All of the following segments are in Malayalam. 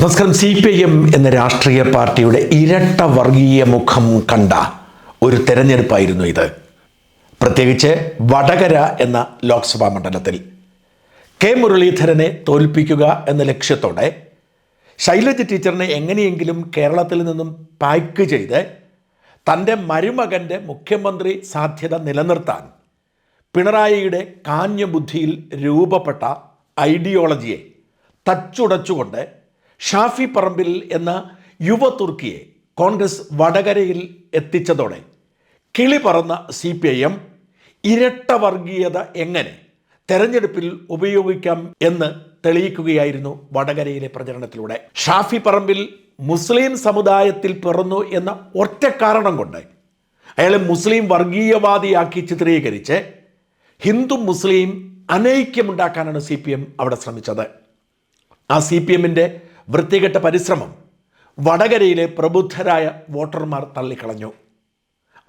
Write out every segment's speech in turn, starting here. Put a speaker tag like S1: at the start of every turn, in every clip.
S1: നമസ്കാരം. സി പി ഐ എം എന്ന രാഷ്ട്രീയ പാർട്ടിയുടെ ഇരട്ട വർഗീയ മുഖം കണ്ട ഒരു തെരഞ്ഞെടുപ്പായിരുന്നു ഇത്. പ്രത്യേകിച്ച് വടകര എന്ന ലോക്സഭാ മണ്ഡലത്തിൽ. കെ മുരളീധരനെ തോൽപ്പിക്കുക എന്ന ലക്ഷ്യത്തോടെ ശൈലജ ടീച്ചറിനെ എങ്ങനെയെങ്കിലും കേരളത്തിൽ നിന്നും പാക്ക് ചെയ്ത് തന്റെ മരുമകന്റെ മുഖ്യമന്ത്രി സാധ്യത നിലനിർത്താൻ പിണറായിയുടെ കാഞ്ഞ ബുദ്ധിയിൽ രൂപപ്പെട്ട ഐഡിയോളജിയെ തച്ചുടച്ചുകൊണ്ട് ഷാഫി പറമ്പിൽ എന്ന യുവ തുർക്കിയെ കോൺഗ്രസ് വടകരയിൽ എത്തിച്ചതോടെ കിളി പറന്ന സി പി ഐ എം ഇരട്ട വർഗീയത എങ്ങനെ തെരഞ്ഞെടുപ്പിൽ ഉപയോഗിക്കാം എന്ന് തെളിയിക്കുകയായിരുന്നു വടകരയിലെ പ്രചരണത്തിലൂടെ. ഷാഫി പറമ്പിൽ മുസ്ലിം സമുദായത്തിൽ പിറന്നു എന്ന ഒറ്റ കാരണം കൊണ്ട് അയാളെ മുസ്ലിം വർഗീയവാദിയാക്കി ചിത്രീകരിച്ച് ഹിന്ദു മുസ്ലിം അനൈക്യമുണ്ടാക്കാനാണ് സി പി എം അവിടെ ശ്രമിച്ചത്. ആ സി പി എമ്മിന്റെ വൃത്തികെട്ട പരിശ്രമം. വടകരയിലെ പ്രബുദ്ധരായ വോട്ടർമാർ തള്ളിക്കളഞ്ഞു.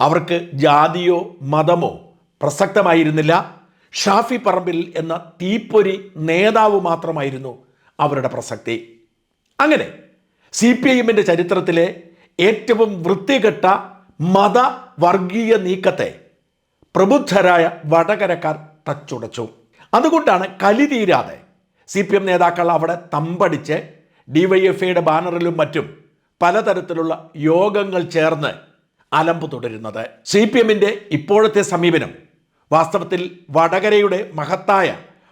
S1: അവർക്ക് ജാതിയോ മതമോ പ്രസക്തമായിരുന്നില്ല. ഷാഫി പറമ്പിൽ എന്ന തീപ്പൊരി നേതാവ് മാത്രമായിരുന്നു അവരുടെ പ്രസക്തി. അങ്ങനെ സി പി എമ്മിന്റെ ചരിത്രത്തിലെ ഏറ്റവും വൃത്തികെട്ട മത വർഗീയ നീക്കത്തെ പ്രബുദ്ധരായ വടകരക്കാർ തച്ചുടച്ചു. അതുകൊണ്ടാണ് കലി തീരാതെ സി പി എം നേതാക്കൾ അവിടെ തമ്പടിച്ച് ഡിവൈഎഫ്ഐയുടെ ബാനറിലും മറ്റും പലതരത്തിലുള്ള യോഗങ്ങൾ ചേർന്ന് അലമ്പ് തുടരുന്നത്. സി പി എമ്മിന്റെ ഇപ്പോഴത്തെ സമീപനം വാസ്തവത്തിൽ വടകരയുടെ മഹത്തായ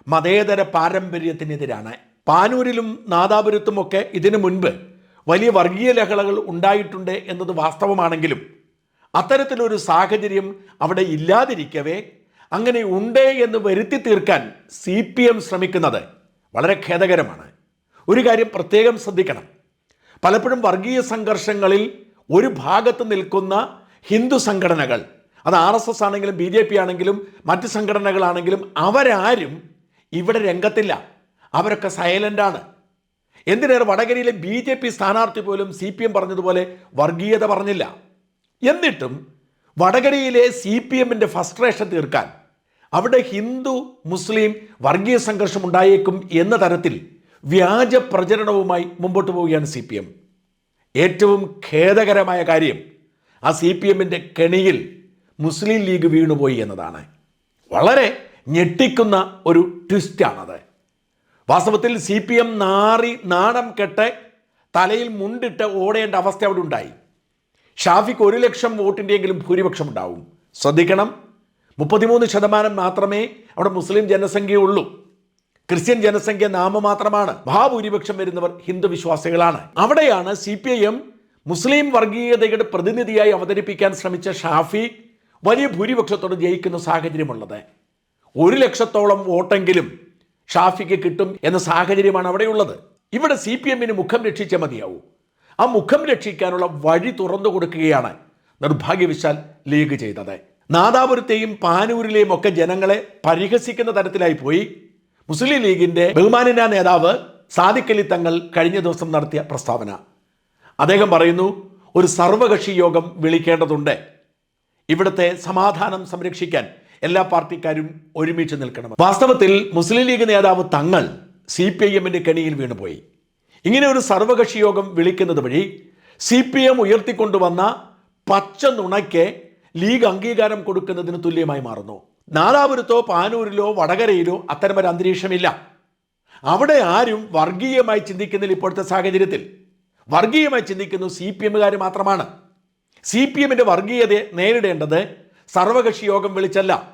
S1: മതേതര പാരമ്പര്യത്തിനെതിരാണ്. പാനൂരിലും നാദാപുരത്തുമൊക്കെ ഇതിനു മുൻപ് വലിയ വർഗീയ ലഹളകൾ ഉണ്ടായിട്ടുണ്ട് എന്നത് വാസ്തവമാണെങ്കിലും അത്തരത്തിലൊരു സാഹചര്യം അവിടെ ഇല്ലാതിരിക്കവേ അങ്ങനെ ഉണ്ട് എന്ന് വരുത്തി തീർക്കാൻ സി പി എം ശ്രമിക്കുന്നത് വളരെ ഖേദകരമാണ്. ഒരു കാര്യം പ്രത്യേകം ശ്രദ്ധിക്കണം. പലപ്പോഴും വർഗീയ സംഘർഷങ്ങളിൽ ഒരു ഭാഗത്ത് നിൽക്കുന്ന ഹിന്ദു സംഘടനകൾ അത് ആർ എസ് എസ് ആണെങ്കിലും ബി ജെ പി ആണെങ്കിലും മറ്റ് സംഘടനകളാണെങ്കിലും അവരാരും ഇവിടെ രംഗത്തില്ല. അവരൊക്കെ സൈലന്റാണ് എന്തിനേറെ വടകരയിലെ ബി ജെ പി സ്ഥാനാർത്ഥി പോലും സി പി എം പറഞ്ഞതുപോലെ വർഗീയത പറഞ്ഞില്ല. എന്നിട്ടും വടകരയിലെ സി പി എമ്മിന്റെ ഫസ്ട്രേഷൻ തീർക്കാൻ അവിടെ ഹിന്ദു മുസ്ലിം വർഗീയ സംഘർഷം ഉണ്ടായേക്കും എന്ന തരത്തിൽ വ്യാജ പ്രചരണവുമായി മുമ്പോട്ട് പോവുകയാണ് സി പി എം. ഏറ്റവും ഖേദകരമായ കാര്യം ആ സി പി എമ്മിന്റെ കെണിയിൽ മുസ്ലിം ലീഗ് വീണുപോയി എന്നതാണ്. വളരെ ഞെട്ടിക്കുന്ന ഒരു ട്വിസ്റ്റാണത്. വാസ്തവത്തിൽ സി പി എം നാറി നാണം കെട്ട് തലയിൽ മുണ്ടിട്ട് ഓടേണ്ട അവസ്ഥ അവിടെ ഉണ്ടായി. ഷാഫിക്ക് ഒരു ലക്ഷം വോട്ടിന്റെയെങ്കിലും ഭൂരിപക്ഷം ഉണ്ടാവും ശ്രദ്ധിക്കണം മുപ്പത്തിമൂന്ന് ശതമാനം മാത്രമേ അവിടെ മുസ്ലിം ജനസംഖ്യയുള്ളൂ. ക്രിസ്ത്യൻ ജനസംഖ്യ നാമമാത്രമാണ്. മഹാഭൂരിപക്ഷം വരുന്നവർ ഹിന്ദു വിശ്വാസികളാണ്. അവിടെയാണ് സി പി ഐ എം മുസ്ലിം വർഗീയതയുടെ പ്രതിനിധിയായി അവതരിപ്പിക്കാൻ ശ്രമിച്ച ഷാഫി വലിയ ഭൂരിപക്ഷത്തോട് ജയിക്കുന്ന സാഹചര്യമുള്ളത്. ഒരു ലക്ഷത്തോളം വോട്ടെങ്കിലും ഷാഫിക്ക് കിട്ടും എന്ന സാഹചര്യമാണ് അവിടെയുള്ളത്. ഇവിടെ സി പി എമ്മിന് മുഖം രക്ഷിച്ചേ മതിയാവൂ. ആ മുഖം രക്ഷിക്കാനുള്ള വഴി തുറന്നു കൊടുക്കുകയാണ് നിർഭാഗ്യവശാൽ ലീഗ് ചെയ്തത്. നാദാപുരത്തെയും പാനൂരിലെയും ഒക്കെ ജനങ്ങളെ പരിഹസിക്കുന്ന തരത്തിലായി പോയി. മുസ്ലിം ലീഗിന്റെ ബഹുമാനന നേതാവ് സാദിഖലി തങ്ങൾ കഴിഞ്ഞ ദിവസം നടത്തിയ പ്രസ്താവന. അദ്ദേഹം പറയുന്നു ഒരു സർവകക്ഷി യോഗം വിളിക്കേണ്ടതുണ്ട്. ഇവിടുത്തെ സമാധാനം സംരക്ഷിക്കാൻ എല്ലാ പാർട്ടിക്കാരും ഒരുമിച്ച് നിൽക്കണം. വാസ്തവത്തിൽ മുസ്ലിം ലീഗ് നേതാവ് തങ്ങൾ സി പി ഐ എമ്മിന്റെ കെണിയിൽ വീണുപോയി. ഇങ്ങനെ ഒരു സർവകക്ഷി യോഗം വിളിക്കുന്നത് വഴി സി പി എം ഉയർത്തിക്കൊണ്ടുവന്ന പച്ച നുണയ്ക്ക് ലീഗ് അംഗീകാരം കൊടുക്കുന്നതിന് തുല്യമായി മാറുന്നു. നാദാപുരത്തോ പാനൂരിലോ വടകരയിലോ അത്തരമൊരു അന്തരീക്ഷമില്ല. അവിടെ ആരും വർഗീയമായി ചിന്തിക്കുന്നില്ല ഇപ്പോഴത്തെ സാഹചര്യത്തിൽ. വർഗീയമായി ചിന്തിക്കുന്നു സി പി എമ്മുകാർ മാത്രമാണ്. സി പി എമ്മിന്റെ വർഗീയതയെ നേരിടേണ്ടത് സർവകക്ഷി യോഗം വിളിച്ചല്ല.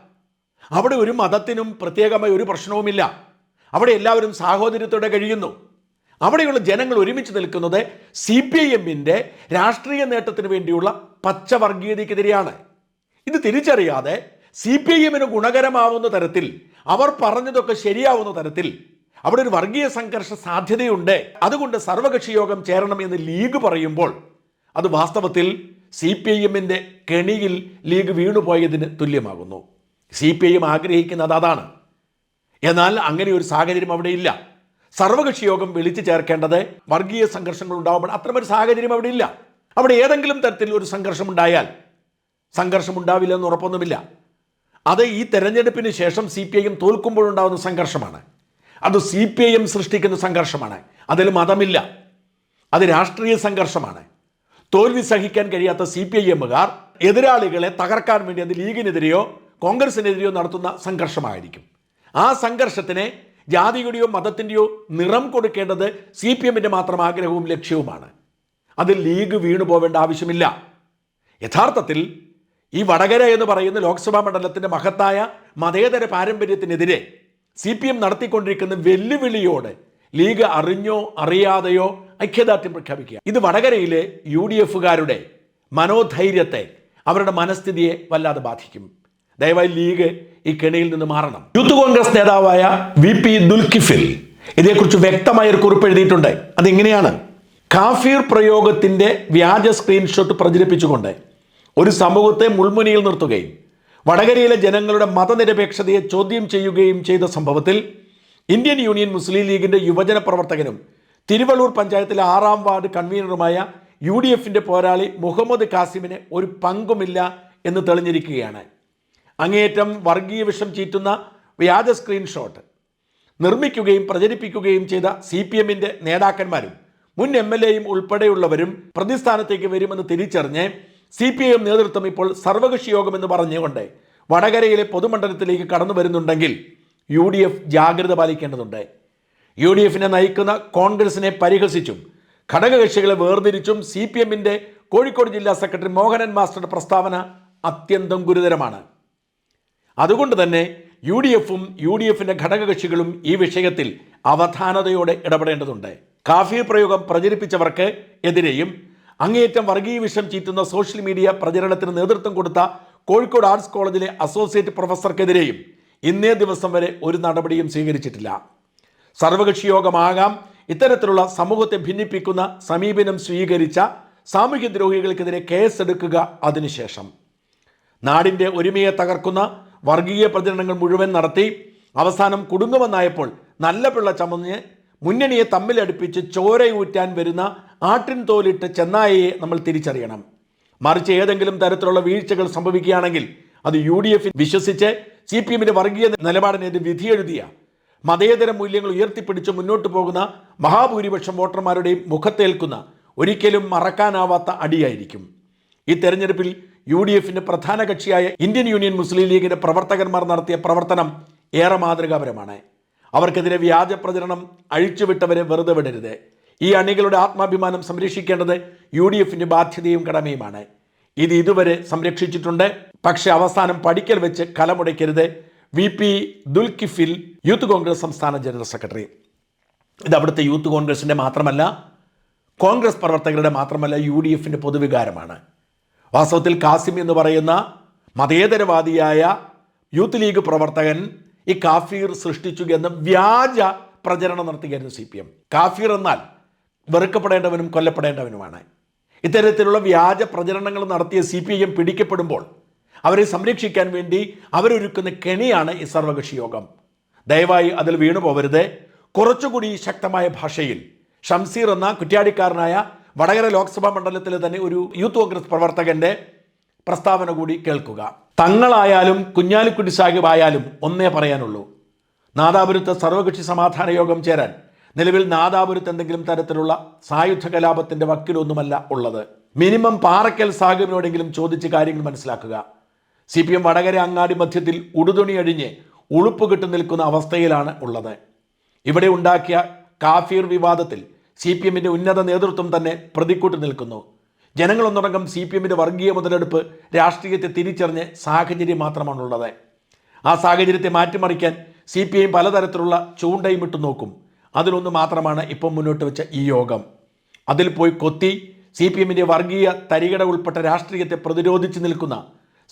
S1: അവിടെ ഒരു മതത്തിനും പ്രത്യേകമായ ഒരു പ്രശ്നവുമില്ല. അവിടെ എല്ലാവരും സാഹോദര്യത്തോടെ കഴിയുന്നു. അവിടെയുള്ള ജനങ്ങൾ ഒരുമിച്ച് നിൽക്കുന്നത് സി പി ഐ എമ്മിന്റെ രാഷ്ട്രീയ നേട്ടത്തിന് വേണ്ടിയുള്ള പച്ചവർഗീയതയ്ക്കെതിരെയാണ്. ഇത് തിരിച്ചറിയാതെ സി പി എമ്മിന് ഗുണകരമാവുന്ന തരത്തിൽ അവർ പറഞ്ഞതൊക്കെ ശരിയാവുന്ന തരത്തിൽ അവിടെ ഒരു വർഗീയ സംഘർഷ സാധ്യതയുണ്ട്. അതുകൊണ്ട് സർവകക്ഷി യോഗം ചേരണം എന്ന് ലീഗ് പറയുമ്പോൾ അത് വാസ്തവത്തിൽ സി പി ഐ എമ്മിന്റെ കെണിയിൽ ലീഗ് വീണുപോയതിന് തുല്യമാകുന്നു. സി പി ഐ എം ആഗ്രഹിക്കുന്നത് അതാണ്. എന്നാൽ അങ്ങനെ ഒരു സാഹചര്യം അവിടെ ഇല്ല. സർവകക്ഷി യോഗം വിളിച്ചു ചേർക്കേണ്ടത് വർഗീയ സംഘർഷങ്ങൾ ഉണ്ടാകുമ്പോൾ അത്രമൊരു സാഹചര്യം അവിടെ ഇല്ല. അവിടെ ഏതെങ്കിലും തരത്തിൽ ഒരു സംഘർഷം ഉണ്ടായാൽ സംഘർഷം ഉണ്ടാവില്ലെന്ന് ഉറപ്പൊന്നുമില്ല. അത് ഈ തെരഞ്ഞെടുപ്പിന് ശേഷം സി പി ഐ എം തോൽക്കുമ്പോഴുണ്ടാകുന്ന സംഘർഷമാണ്. അത് സി പി ഐ സൃഷ്ടിക്കുന്ന സംഘർഷമാണ്. അതിൽ മതമില്ല. അത് രാഷ്ട്രീയ സംഘർഷമാണ്. തോൽവി സഹിക്കാൻ കഴിയാത്ത സി പി ഐ എമ്മുകാർ എതിരാളികളെ തകർക്കാൻ വേണ്ടി അത് ലീഗിനെതിരെയോ കോൺഗ്രസിനെതിരെയോ നടത്തുന്ന സംഘർഷമായിരിക്കും. ആ സംഘർഷത്തിന് ജാതിയുടെയോ മതത്തിന്റെയോ നിറം കൊടുക്കേണ്ടത് സി പി എമ്മിന്റെ മാത്രം ആഗ്രഹവും ലക്ഷ്യവുമാണ്. അതിൽ ലീഗ് വീണുപോവേണ്ട ആവശ്യമില്ല. യഥാർത്ഥത്തിൽ ഈ വടകര എന്ന് പറയുന്ന ലോക്സഭാ മണ്ഡലത്തിന്റെ മഹത്തായ മതേതര പാരമ്പര്യത്തിനെതിരെ സി പി എം നടത്തിക്കൊണ്ടിരിക്കുന്ന വെല്ലുവിളിയോട് ലീഗ് അറിഞ്ഞോ അറിയാതെയോ ഐക്യദാർഢ്യം പ്രഖ്യാപിക്കുക ഇത് വടകരയിലെ യു ഡി എഫുകാരുടെ മനോധൈര്യത്തെ അവരുടെ മനസ്ഥിതിയെ വല്ലാതെ ബാധിക്കും. ദയവായി ലീഗ് ഈ കെണിയിൽ നിന്ന് മാറണം. യൂത്ത് കോൺഗ്രസ് നേതാവായ വി പി ദുൽക്കിഫിൽ ഇതേക്കുറിച്ച് വ്യക്തമായ ഒരു കുറിപ്പ് എഴുതിയിട്ടുണ്ട്. അതെങ്ങനെയാണ്? കാഫീർ പ്രയോഗത്തിന്റെ വ്യാജ സ്ക്രീൻഷോട്ട് പ്രചരിപ്പിച്ചുകൊണ്ട് ഒരു സമൂഹത്തെ മുൾമുനയിൽ നിർത്തുകയും വടകരയിലെ ജനങ്ങളുടെ മതനിരപേക്ഷതയെ ചോദ്യം ചെയ്യുകയും ചെയ്ത സംഭവത്തിൽ ഇന്ത്യൻ യൂണിയൻ മുസ്ലിം ലീഗിന്റെ യുവജന പ്രവർത്തകനും തിരുവള്ളൂർ പഞ്ചായത്തിലെ ആറാം വാർഡ് കൺവീനറുമായ യു ഡി എഫിന്റെ പോരാളി മുഹമ്മദ് കാസിമിന് ഒരു പങ്കുമില്ല എന്ന് തെളിഞ്ഞിരിക്കുകയാണ്. അങ്ങേയറ്റം വർഗീയ വിഷം ചീറ്റുന്ന വ്യാജ സ്ക്രീൻഷോട്ട് നിർമ്മിക്കുകയും പ്രചരിപ്പിക്കുകയും ചെയ്ത സി പി എമ്മിന്റെ നേതാക്കന്മാരും മുൻ എം എൽ എയും ഉൾപ്പെടെയുള്ളവരും പ്രതിസ്ഥാനത്തേക്ക് വരുമെന്ന് തിരിച്ചറിഞ്ഞ് സി പി ഐ എം നേതൃത്വം ഇപ്പോൾ സർവകക്ഷി യോഗം എന്ന് പറഞ്ഞുകൊണ്ട് വടകരയിലെ പൊതുമണ്ഡലത്തിലേക്ക് കടന്നു വരുന്നുണ്ടെങ്കിൽ യു ഡി എഫ് ജാഗ്രത പാലിക്കേണ്ടതുണ്ട്. യു ഡി എഫിനെ നയിക്കുന്ന കോൺഗ്രസിനെ പരിഹസിച്ചും ഘടകകക്ഷികളെ വേർതിരിച്ചും സി പി എമ്മിന്റെ കോഴിക്കോട് ജില്ലാ സെക്രട്ടറി മോഹനൻ മാസ്റ്ററുടെ പ്രസ്താവന അത്യന്തം ഗുരുതരമാണ്. അതുകൊണ്ട് തന്നെ യു ഡി എഫും യു ഡി എഫിന്റെ ഘടകകക്ഷികളും ഈ വിഷയത്തിൽ അവധാനതയോടെ ഇടപെടേണ്ടതുണ്ട്. കാഫി പ്രയോഗം പ്രചരിപ്പിച്ചവർക്ക് എതിരെയും അങ്ങേയറ്റം വർഗീയ വിഷം ചീറ്റുന്ന സോഷ്യൽ മീഡിയ പ്രചരണത്തിന് നേതൃത്വം കൊടുത്ത കോഴിക്കോട് ആർട്സ് കോളേജിലെ അസോസിയേറ്റ് പ്രൊഫസർക്കെതിരെയും ഇന്നേ ദിവസം വരെ ഒരു നടപടിയും സ്വീകരിച്ചിട്ടില്ല. സർവകക്ഷി യോഗമാകാം ഇത്തരത്തിലുള്ള സമൂഹത്തെ ഭിന്നിപ്പിക്കുന്ന സമീപനം സ്വീകരിച്ച സാമൂഹ്യദ്രോഹികൾക്കെതിരെ കേസെടുക്കുക അതിനുശേഷം. നാടിന്റെ ഒരുമയെ തകർക്കുന്ന വർഗീയ പ്രചരണങ്ങൾ മുഴുവൻ നടത്തി അവസാനം കുടുങ്ങുമെന്നായപ്പോൾ നല്ല പിള്ള ചമഞ്ഞ് മുന്നണിയെ തമ്മിലടുപ്പിച്ച് ചോരയൂറ്റാൻ വരുന്ന ആട്ടിൻ തോലിട്ട് ചെന്നായയെ നമ്മൾ തിരിച്ചറിയണം. മറിച്ച് ഏതെങ്കിലും തരത്തിലുള്ള വീഴ്ചകൾ സംഭവിക്കുകയാണെങ്കിൽ അത് യു ഡി എഫിൽ വിശ്വസിച്ച് സി പി എമ്മിന്റെ വർഗീയ നിലപാടിനെതിരെ വിധിയെഴുതിയ. മതേതര മൂല്യങ്ങൾ ഉയർത്തിപ്പിടിച്ച് മുന്നോട്ട് പോകുന്ന മഹാഭൂരിപക്ഷം വോട്ടർമാരുടെയും മുഖത്തേൽക്കുന്ന ഒരിക്കലും മറക്കാനാവാത്ത അടിയായിരിക്കും. ഈ തെരഞ്ഞെടുപ്പിൽ യു ഡി എഫിന്റെ പ്രധാന കക്ഷിയായ ഇന്ത്യൻ യൂണിയൻ മുസ്ലിം ലീഗിന്റെ പ്രവർത്തകന്മാർ നടത്തിയ പ്രവർത്തനം ഏറെ മാതൃകാപരമാണ്. അവർക്കെതിരെ വ്യാജ പ്രചരണം അഴിച്ചുവിട്ടവരെ വെറുതെ വിടരുത്. ഈ അണികളുടെ ആത്മാഭിമാനം സംരക്ഷിക്കേണ്ടത് യു ഡി എഫിന്റെ ബാധ്യതയും കടമയുമാണ്. ഇത് ഇതുവരെ സംരക്ഷിച്ചിട്ടുണ്ട്. പക്ഷെ അവസാനം പഠിക്കൽ വെച്ച് കലമുടയ്ക്കരുത്. V P Dulkifil youth Congress സംസ്ഥാന ജനറൽ സെക്രട്ടറി. ഇത് അവിടുത്തെ യൂത്ത് കോൺഗ്രസിന്റെ മാത്രമല്ല കോൺഗ്രസ് പ്രവർത്തകരുടെ മാത്രമല്ല യു ഡി എഫിന്റെ പൊതുവികാരമാണ്. വാസ്തവത്തിൽ കാസിം എന്ന് പറയുന്ന മതേതരവാദിയായ യൂത്ത് ലീഗ് പ്രവർത്തകൻ ഈ കാഫീർ സൃഷ്ടിച്ചു എന്ന് വ്യാജ പ്രചരണം നടത്തുകയായിരുന്നു സി പി എം. കാഫീർ എന്നാൽ വെറുക്കപ്പെടേണ്ടവനും കൊല്ലപ്പെടേണ്ടവനുമാണ്. ഇത്തരത്തിലുള്ള വ്യാജ പ്രചരണങ്ങൾ നടത്തിയ സി പി എം പിടിക്കപ്പെടുമ്പോൾ അവരെ സംരക്ഷിക്കാൻ വേണ്ടി അവരൊരുക്കുന്ന കെണിയാണ് ഈ സർവകക്ഷി യോഗം. ദയവായി അതിൽ വീണു പോവരുത്. കുറച്ചുകൂടി ശക്തമായ ഭാഷയിൽ ഷംസീർ എന്ന കുറ്റ്യാടിക്കാരനായ വടകര ലോക്സഭാ മണ്ഡലത്തിലെ തന്നെ ഒരു യൂത്ത് കോൺഗ്രസ് പ്രവർത്തകന്റെ പ്രസ്താവന കൂടി കേൾക്കുക. തങ്ങളായാലും കുഞ്ഞാലിക്കുട്ടി സാഹിബ് ആയാലും ഒന്നേ പറയാനുള്ളൂ. നാദാപുരത്ത് സർവകക്ഷി സമാധാന യോഗം ചേരാൻ നിലവിൽ നാദാപുരത്ത് എന്തെങ്കിലും തരത്തിലുള്ള സായുധ കലാപത്തിന്റെ വക്കിലൊന്നുമല്ല ഉള്ളത്. മിനിമം പാറക്കൽ സാഹിബിനോടെങ്കിലും ചോദിച്ച് കാര്യങ്ങൾ മനസ്സിലാക്കുക. സി പി എം വടകര അങ്ങാടി മധ്യത്തിൽ ഉടുതുണി അഴിഞ്ഞ് ഉളുപ്പ് കിട്ടു നിൽക്കുന്ന അവസ്ഥയിലാണ് ഉള്ളത്. ഇവിടെ ഉണ്ടാക്കിയ കാഫീർ വിവാദത്തിൽ സി പി എമ്മിന്റെ ഉന്നത നേതൃത്വം തന്നെ പ്രതിക്കൂട്ട് നിൽക്കുന്നു. ജനങ്ങളൊന്നടങ്കം സി പി എമ്മിന്റെ വർഗീയ മുതലെടുപ്പ് രാഷ്ട്രീയത്തെ തിരിച്ചറിഞ്ഞ് സാഹചര്യം മാത്രമാണുള്ളത്. ആ സാഹചര്യത്തെ മാറ്റിമറിക്കാൻ സി പി ഐ പലതരത്തിലുള്ള ചൂണ്ടയും ഇട്ടു നോക്കും അതിലൊന്ന് മാത്രമാണ് ഇപ്പം മുന്നോട്ട് വെച്ച ഈ യോഗം. അതിൽ പോയി കൊത്തി സി പി എമ്മിന്റെ വർഗീയ തരികട ഉൾപ്പെട്ട രാഷ്ട്രീയത്തെ പ്രതിരോധിച്ച് നിൽക്കുന്ന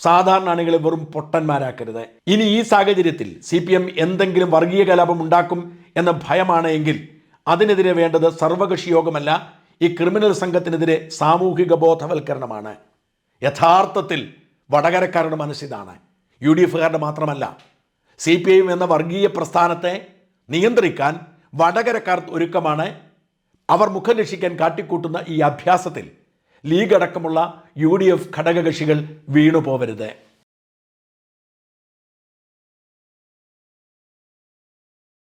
S1: സാധാരണ അണികളെ വെറും പൊട്ടന്മാരാക്കരുത്. ഇനി ഈ സാഹചര്യത്തിൽ സി പി എം എന്തെങ്കിലും വർഗീയ കലാപം ഉണ്ടാക്കും എന്ന ഭയമാണ് എങ്കിൽ അതിനെതിരെ വേണ്ടത് സർവകക്ഷി യോഗമല്ല ഈ ക്രിമിനൽ സംഘത്തിനെതിരെ സാമൂഹിക ബോധവൽക്കരണമാണ്. യഥാർത്ഥത്തിൽ വടകരക്കാരുടെ മനസ്സിതാണ് യു ഡി എഫുകാരുടെ മാത്രമല്ല സി പി ഐ എന്ന വർഗീയ പ്രസ്ഥാനത്തെ നിയന്ത്രിക്കാൻ വടകരക്കാർ ഒരുക്കമാണ് അവർ മുഖം രക്ഷിക്കാൻ കാട്ടിക്കൂട്ടുന്ന ഈ അഭ്യാസത്തിൽ ലീഗ് അടക്കമുള്ള യു ഡി എഫ് ഘടകകക്ഷികൾ വീണു പോവരുത്